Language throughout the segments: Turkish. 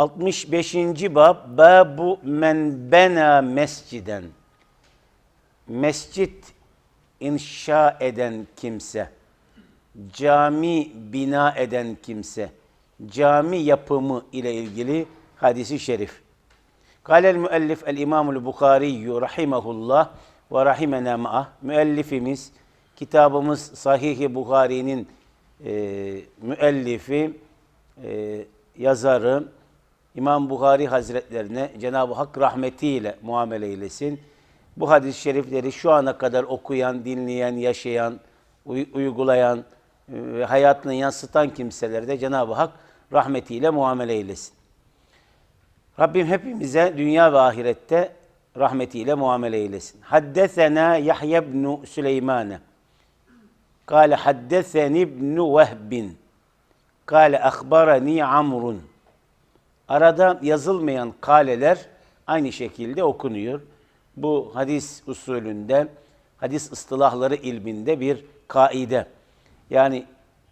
65. bab Babu men bena mesciden. Mescit inşa eden kimse, cami bina eden kimse, cami yapımı ile ilgili hadisi şerif. Kâlel müellif el İmamul Bukhari rahimehullah ve rahimena ma'ah. Müellifimiz, kitabımız Sahih-i Bukhari'nin e, müellifi, e, yazarı İmam Bukhari Hazretlerine Cenab-ı Hak rahmetiyle muamele eylesin. Bu hadis-i şerifleri şu ana kadar okuyan, dinleyen, yaşayan, uy- uygulayan ve hayatını yansıtan kimselere de Cenab-ı Hak rahmetiyle muamele eylesin. Rabbim hepimize dünya ve ahirette rahmetiyle muamele eylesin. Haddesena Yahya ibn Süleymane. Kale haddeseni ibn Vehbin. Kale akhbarani Amrun. Arada yazılmayan kaleler aynı şekilde okunuyor. Bu hadis usulünde, hadis ıstılahları ilminde bir kaide. Yani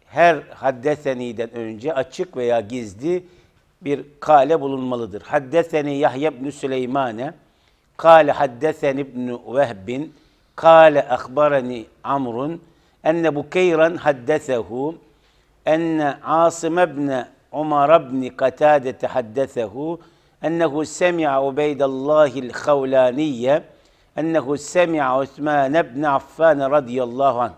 her haddeseniden önce açık veya gizli bir kale bulunmalıdır. Haddeseni Yahya ibn Süleymane, kale haddeseni ibn Vehbin, kale akhbarani Amrun, enne Bukeyran haddesehu, enne Asım ibn Umar ibn Katade haddesehu, ennehu semi'a Ubeydallahil Khawlaniye, ennehu semi'a Osman ibn Affan radıyallahu anh.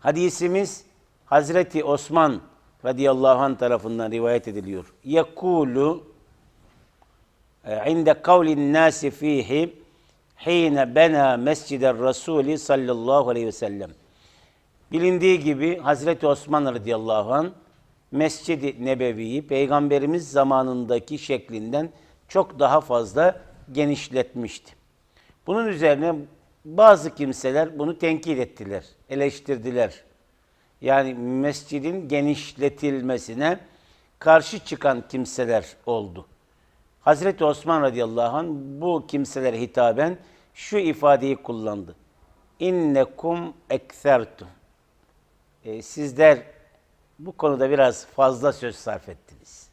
Hadisimiz Hazreti Osman radıyallahu anh tarafından rivayet ediliyor. Yekulu e, inde kavlin nasi fihi hine bena mesciden Rasuli sallallahu aleyhi ve sellem. Bilindiği gibi Hazreti Osman radıyallahu anh Mescid-i Nebevi'yi Peygamberimiz zamanındaki şeklinden çok daha fazla genişletmişti. Bunun üzerine bazı kimseler bunu tenkit ettiler, eleştirdiler. Yani mescidin genişletilmesine karşı çıkan kimseler oldu. Hazreti Osman radıyallahu anh bu kimselere hitaben şu ifadeyi kullandı. İnnekum eksertum. E, sizler bu konuda biraz fazla söz sarf ettiniz.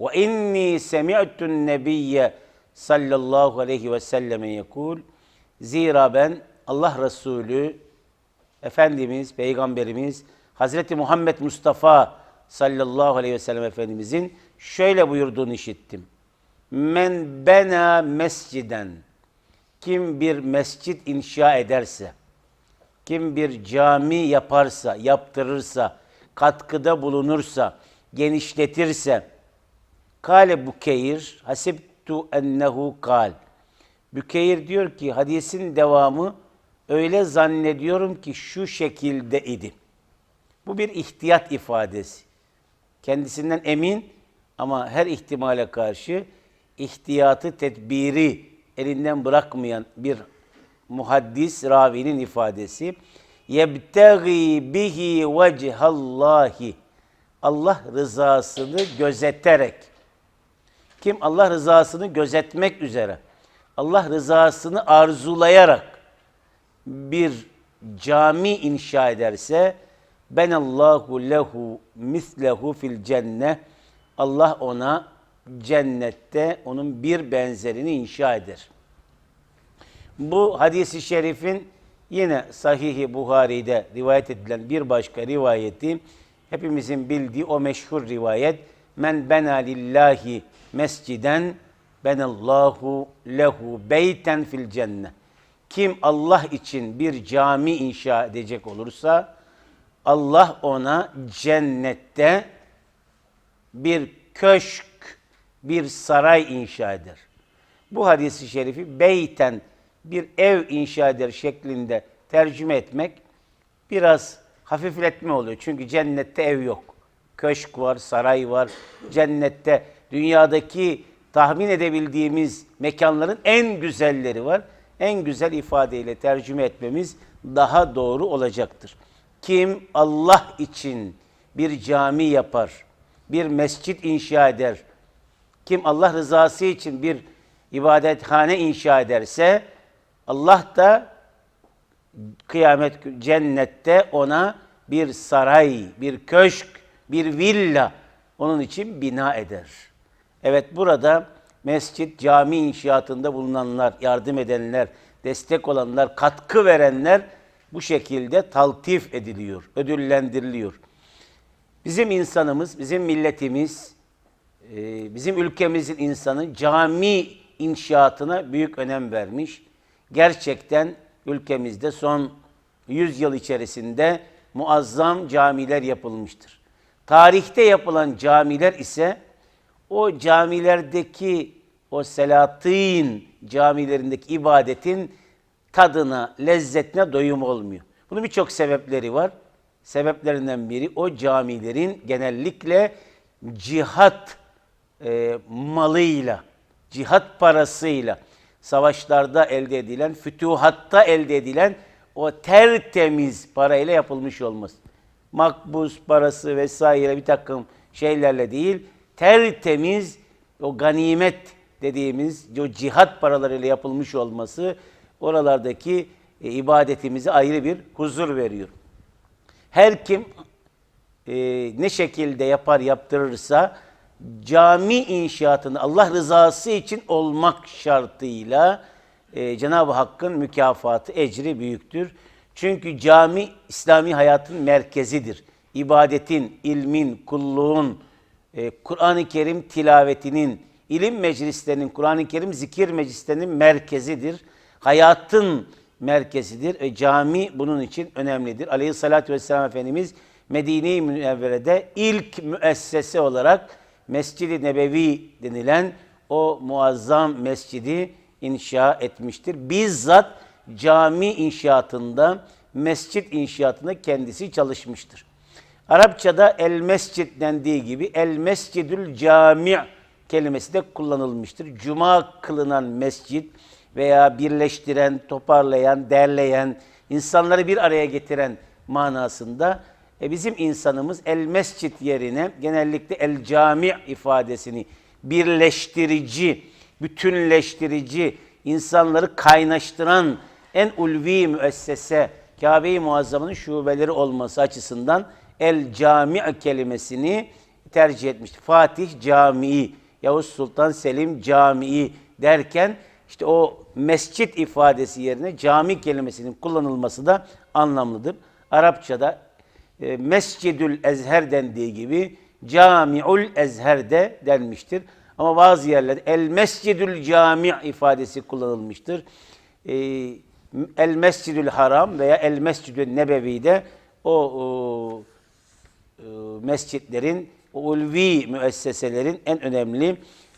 Ve inni semi'tun nebiyye sallallahu aleyhi ve selleme yekul. Zira ben Allah Resulü Efendimiz, Peygamberimiz Hazreti Muhammed Mustafa sallallahu aleyhi ve sellem Efendimizin şöyle buyurduğunu işittim. Men bena mesciden kim bir mescit inşa ederse, kim bir cami yaparsa, yaptırırsa, katkıda bulunursa, genişletirse, Kale Bukeyr, hasibtu ennehu kal. Bükeyr diyor ki hadisin devamı öyle zannediyorum ki şu şekilde idi. Bu bir ihtiyat ifadesi. Kendisinden emin ama her ihtimale karşı ihtiyatı, tedbiri elinden bırakmayan bir muhaddis ravinin ifadesi. Yebtegi bihi vecihallahi. Allah rızasını gözeterek. Kim Allah rızasını gözetmek üzere, Allah rızasını arzulayarak bir cami inşa ederse ben Allahu lehu mislehu fil cenne Allah ona cennette onun bir benzerini inşa eder. Bu hadisi şerifin yine Sahih-i Buhari'de rivayet edilen bir başka rivayeti hepimizin bildiği o meşhur rivayet men bena lillahi mesciden benallahu lehu beyten fil cennet. Kim Allah için bir cami inşa edecek olursa Allah ona cennette bir köşk, bir saray inşa eder. Bu hadisi şerifi beyten bir ev inşa eder şeklinde tercüme etmek biraz hafifletme oluyor. Çünkü cennette ev yok. Köşk var, saray var. Cennette dünyadaki tahmin edebildiğimiz mekanların en güzelleri var. En güzel ifadeyle tercüme etmemiz daha doğru olacaktır. Kim Allah için bir cami yapar, bir mescit inşa eder, kim Allah rızası için bir ibadethane inşa ederse Allah da kıyamet cennette ona bir saray, bir köşk, bir villa onun için bina eder. Evet burada mescit, cami inşaatında bulunanlar, yardım edenler, destek olanlar, katkı verenler bu şekilde taltif ediliyor, ödüllendiriliyor. Bizim insanımız, bizim milletimiz, e, bizim ülkemizin insanı cami inşaatına büyük önem vermiş. Gerçekten ülkemizde son 100 yıl içerisinde muazzam camiler yapılmıştır. Tarihte yapılan camiler ise o camilerdeki o Selatin camilerindeki ibadetin tadına, lezzetine doyum olmuyor. Bunun birçok sebepleri var. Sebeplerinden biri o camilerin genellikle cihat e, malıyla, cihat parasıyla, savaşlarda elde edilen, fütuhatta elde edilen o tertemiz parayla yapılmış olması. Makbuz parası vesaire bir takım şeylerle değil, tertemiz o ganimet dediğimiz o cihat paralarıyla yapılmış olması oralardaki e, ibadetimize ayrı bir huzur veriyor. Her kim e, ne şekilde yapar yaptırırsa cami inşaatını Allah rızası için olmak şartıyla e, Cenab-ı Hakk'ın mükafatı, ecri büyüktür. Çünkü cami İslami hayatın merkezidir. İbadetin, ilmin, kulluğun, e, Kur'an-ı Kerim tilavetinin, ilim meclislerinin, Kur'an-ı Kerim zikir meclislerinin merkezidir. Hayatın merkezidir ve cami bunun için önemlidir. Aleyhissalatü vesselam Efendimiz Medine-i Münevvere'de ilk müessese olarak Mescid-i Nebevi denilen o muazzam mescidi inşa etmiştir. Bizzat cami inşaatında, mescit inşaatında kendisi çalışmıştır. Arapçada el mescid dendiği gibi el mescidül cami kelimesi de kullanılmıştır. Cuma kılınan mescid veya birleştiren, toparlayan, derleyen, insanları bir araya getiren manasında e bizim insanımız el mescid yerine genellikle el cami ifadesini birleştirici, bütünleştirici, insanları kaynaştıran en ulvi müessese Kabe-i Muazzama'nın şubeleri olması açısından el cami kelimesini tercih etmiştir. Fatih Camii, Yavuz Sultan Selim Camii derken işte o mescit ifadesi yerine cami kelimesinin kullanılması da anlamlıdır. Arapçada e, Mescidül Ezher dendiği gibi Camiul Ezher de denmiştir. Ama bazı yerlerde El Mescidül Cami ifadesi kullanılmıştır. E, El Mescidül Haram veya El Mescidül Nebevi'de o, o e, mescitlerin, o ulvi müesseselerin en önemli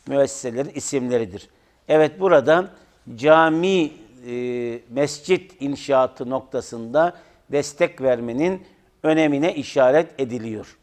müesseselerin isimleridir. Evet burada cami, e, mescit inşaatı noktasında destek vermenin önemine işaret ediliyor.